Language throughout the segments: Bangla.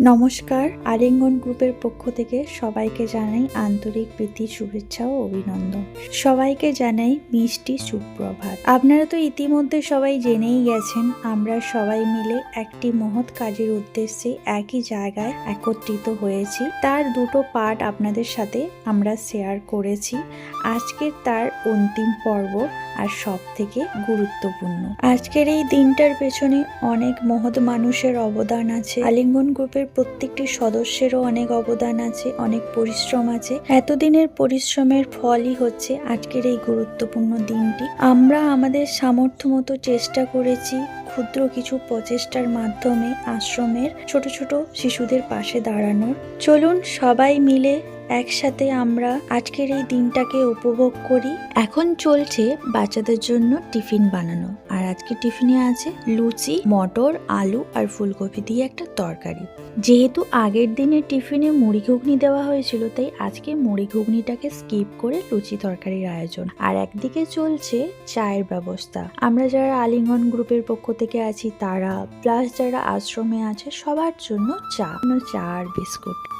নমস্কার আলিঙ্গন গ্রুপের পক্ষ থেকে সবাইকে জানাই আন্তরিক প্রীতি, শুভেচ্ছা ও অভিনন্দন। সবাইকে জানাই মিষ্টি সুপ্রভাত। আপনারা তো ইতিমধ্যে সবাই জেনেই গেছেন, আমরা সবাই মিলে একটি মহৎ কাজের উদ্দেশ্যে একই জায়গায় একত্রিত হয়েছি। তার দুটো পার্ট আপনাদের সাথে আমরা শেয়ার করেছি। আজকের তার অন্তিম পর্ব আর সব থেকে গুরুত্বপূর্ণ। আজকের এই দিনটার পেছনে অনেক মহৎ মানুষের অবদান আছে। আলিঙ্গন গ্রুপের প্রত্যেকটি সদস্যেরও অনেক অবদান আছে, অনেক পরিশ্রম আছে। এতদিনের পরিশ্রমের ফলই হচ্ছে আজকের এই গুরুত্বপূর্ণ দিনটি। আমরা আমাদের সামর্থ্য মতো চেষ্টা করেছি ক্ষুদ্র কিছু প্রচেষ্টার মাধ্যমে আশ্রমের ছোট ছোট শিশুদের পাশে দাঁড়ানোর। চলুন সবাই মিলে একসাথে আমরা আজকের এই দিনটাকে উপভোগ করি। এখন চলছে বাচ্চাদের জন্য টিফিন বানানো। আর আজকে টিফিনে আছে লুচি, মটর, আলু আর ফুলকপি দিয়ে একটা তরকারি। যেহেতু আগের দিনের টিফিনে মুড়ি ঘুগনি দেওয়া হয়েছিল, তাই আজকে মুড়ি ঘুগনিটাকে স্কিপ করে লুচি তরকারির আয়োজন। আর একদিকে চলছে চায়ের ব্যবস্থা। আমরা যারা আলিঙ্গন গ্রুপের পক্ষ থেকে আছি, তারা প্লাস যারা আশ্রমে আছে, সবার জন্য চা চা আর বিস্কুট।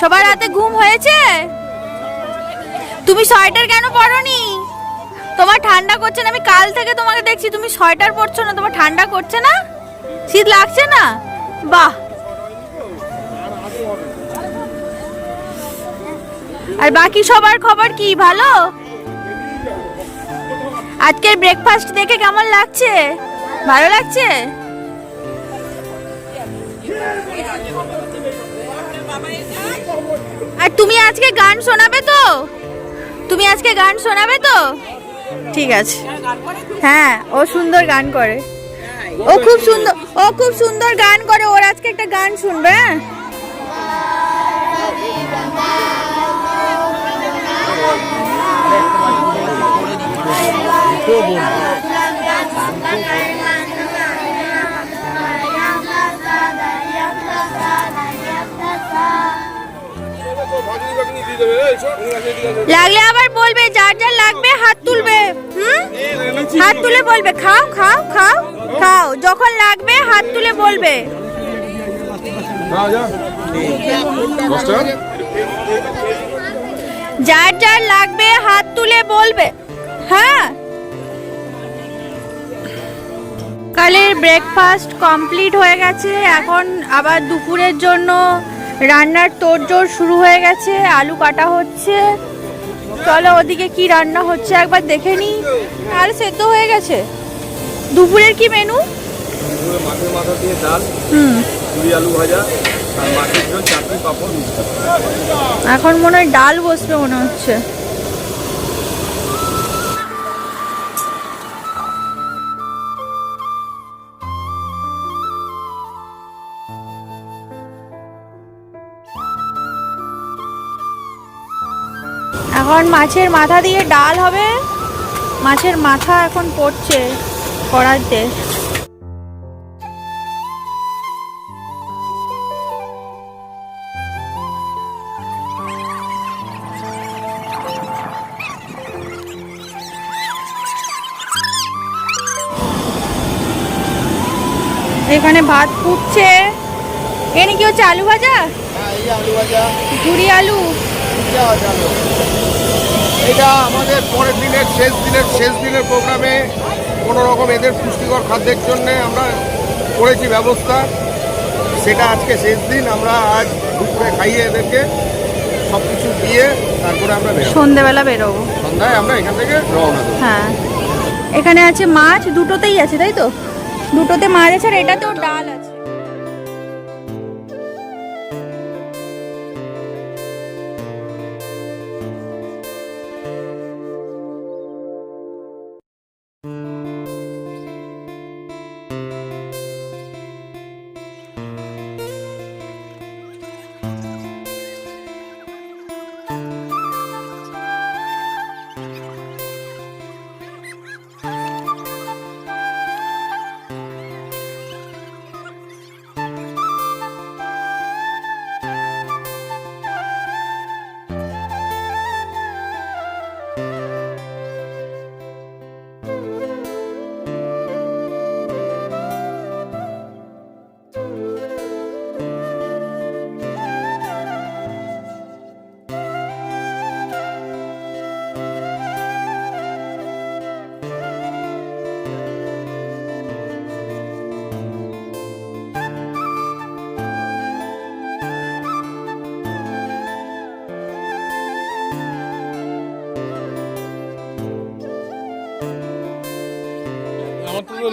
সবার রাতে ঘুম হয়েছে? তুমি সোয়েটার কেন পরনি? তোমার ঠান্ডা করছে না, আমি কাল থেকে তোমাকে দেখছি, তুমি সোয়েটার পরছো না, তোমার ঠান্ডা করছে না? শীত লাগছে না? বাহ! আর বাকি সবার খবর কি, ভালো? আজকের ব্রেকফাস্ট দেখে কেমন লাগছে? ভালো লাগছে? আর তুমি আজকে গান শোনাবে তো? তুমি আজকে গান শোনাবে তো? ঠিক আছে। হ্যাঁ ও সুন্দর গান করে। ও খুব সুন্দর ও খুব সুন্দর গান করে ওর আজকে একটা গান শুনবে হ্যাঁ? লাগলে আবার বলবে যার যার লাগবে হাত তুলবে হুম? হাত তুলে বলবে খাও খাও খাও খাও যখন লাগবে হাত তুলে বলবে। যার যার লাগবে হাত তুলে বলবে হ্যাঁ? কালের ব্রেকফাস্ট কমপ্লিট হয়ে গেছে এখন আবার দুপুরের জন্য রান্নার তোড়জোড় শুরু হয়ে গেছে আলু কাটা হচ্ছে। চলো ওদিকে কি রান্না হচ্ছে একবার দেখে নি আর সেদ্ধ হয়ে গেছে। দুপুরের কি মেনু মাছের মাথা দিয়ে ডাল হুম। আলু ভাজা আর মাছের ঝোল চাটনি পাঁপড় এখন মনে হয় ডাল বসবে মনে হচ্ছে। এখন মাছের মাথা দিয়ে ডাল হবে। মাছের মাথা এখন পড়ছে কড়াইতে। এখানে ভাত ফুটছে। এখানে কি হচ্ছে আলু ভাজা? হ্যাঁ এই আলু ভাজা। আলু। এটা আমাদের পরের দিনের শেষ দিনের শেষ দিনের প্রোগ্রামে কোনো রকম এদের পুষ্টিকর খাদ্যের জন্য আমরা করেছি ব্যবস্থা। সেটা আজকে শেষ দিন আমরা আজ দুপুরে খাইয়ে এদেরকে সব কিছু দিয়ে তারপরে আমরা বেরোবো। সন্ধেবেলা বেরোবো। সন্ধ্যায় আমরা এখান থেকে রওনা দেবো। হ্যাঁ। এখানে আছে মাছ দুটোতেই আছে তাই তো? দুটোতে মাছ আছে আর এটাতেও ডাল আছে।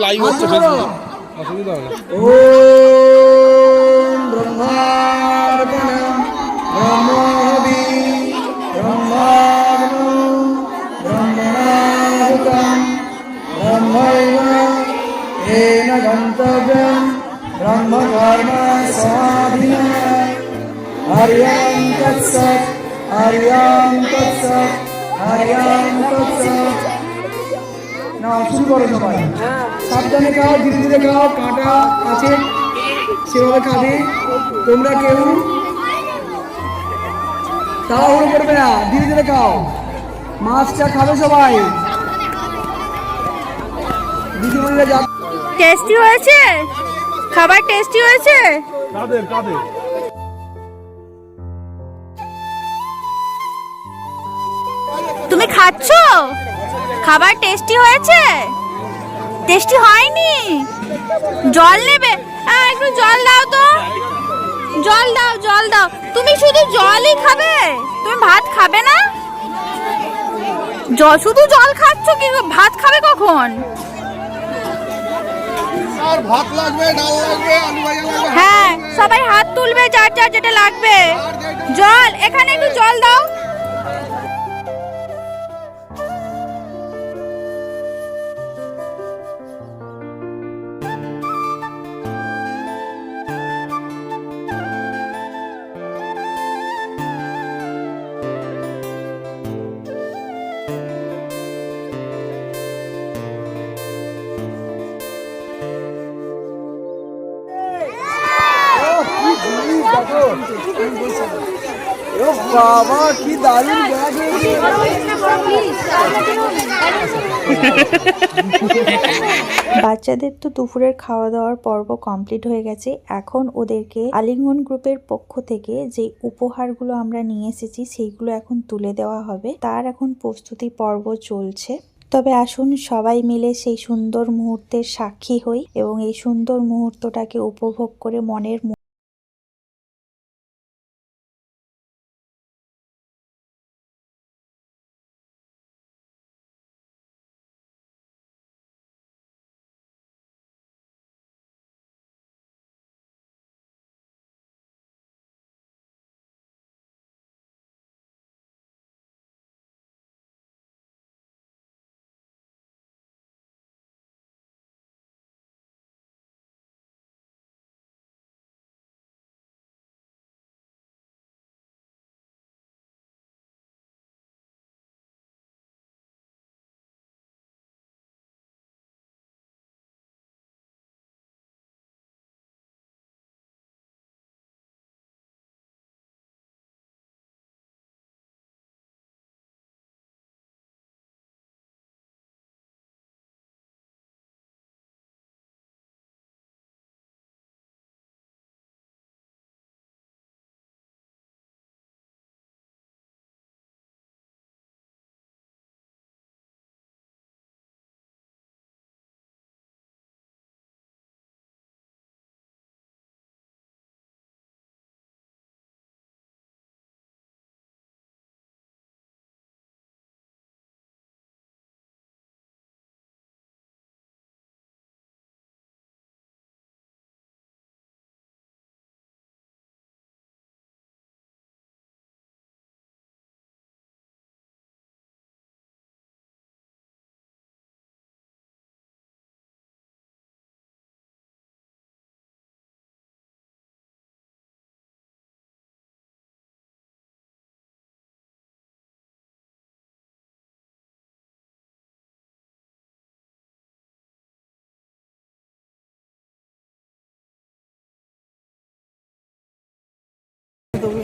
লাইভ আচ্ছা, হচ্ছে ফেসবুকে অসুবিধা হবে গন্তব্যম ব্রহ্ম ধর্ম স্বাধীনায় হরিয়ম তৎসৎ হরিয়ম তৎসৎ হরিয়ম তৎসৎ। না শুরু করো সবাই। সাবধানে খাও ধীরে ধীরে খাও কাঁটা আছে সেভাবে খাবে। তোমরা কেউ তাড়াহুড়ো করবে না ধীরে ধীরে খাও। মাছটা খাবে সবাই। দিদিমণিরা যা টেস্টি হয়েছে? খাবার টেস্টি হয়েছে? কাদের কাদের তুমি খাচ্ছো? খাবার টেস্টি হয়েছে? টেস্টি হয়নি? জল নেবে? একটু জল দাও তো। জল দাও জল দাও। তুমি শুধু জলই খাবে? তুমি ভাত খাবে না? জল শুধু জল খাচ্ছ কি ভাত খাবে কখন? আর ভাত লাগবে ডাল লাগবে আলু ভাজা লাগবে। হ্যাঁ সবাই হাত তুলবে যার যার যেটা লাগবে। জল এখানে একটু জল দাও। ও বাবা, কি ব্যাগ বাচ্চাদের তো দুপুরের খাওয়া দাওয়ার পর্ব কমপ্লিট হয়ে গেছে। এখন ওদেরকে আলিঙ্গন গ্রুপের পক্ষ থেকে যে উপহারগুলো আমরা নিয়ে এসেছি, সেইগুলো এখন তুলে দেওয়া হবে। তার এখন প্রস্তুতি পর্ব চলছে। তবে আসুন সবাই মিলে সেই সুন্দর মুহূর্তের সাক্ষী হই এবং এই সুন্দর মুহূর্তটাকে উপভোগ করে মনের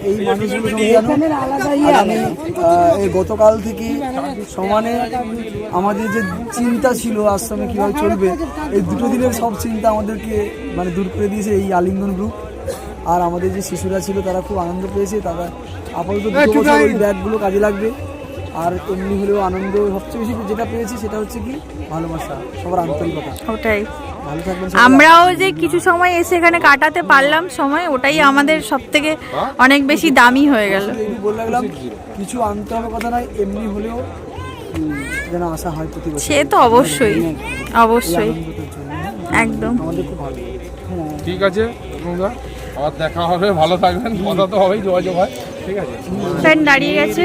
এই মানুষগুলো আগামী আহ, এই গতকাল থেকে সমানে আমাদের যে চিন্তা ছিল আশ্রমে কীভাবে চলবে এই দুটো দিনের সব চিন্তা আমাদেরকে মানে দূর করে দিয়েছে এই আলিঙ্গন গ্রুপ আর আমাদের যে শিশুরা ছিল তারা খুব আনন্দ পেয়েছে। তারা আপাতত দুটো বছর ওই ব্যাগগুলো কাজে লাগবে। আর এমনি হলেও আনন্দ সবচেয়ে বেশি যেটা পেয়েছি সেটা হচ্ছে কি ভালোবাসা সবার আন্তরিকতা। ওটাই। আমরাও যে কিছু সময় এসে এখানে কাটাতে পারলাম সময় ওটাই আমাদের সব থেকে অনেক বেশি দামি হয়ে গেল। কিছু আনতে হবে কথা নয় এমনি হলেও যেন আসা হয় প্রতি সে তো অবশ্যই অবশ্যই। একদম। হ্যাঁ। ঠিক আছে আবার দেখা হবে ভালো থাকবেন কথা তো হবেই যোগাযোগ হয়। ঠিক আছে। ট্রেন দাঁড়িয়ে গেছে।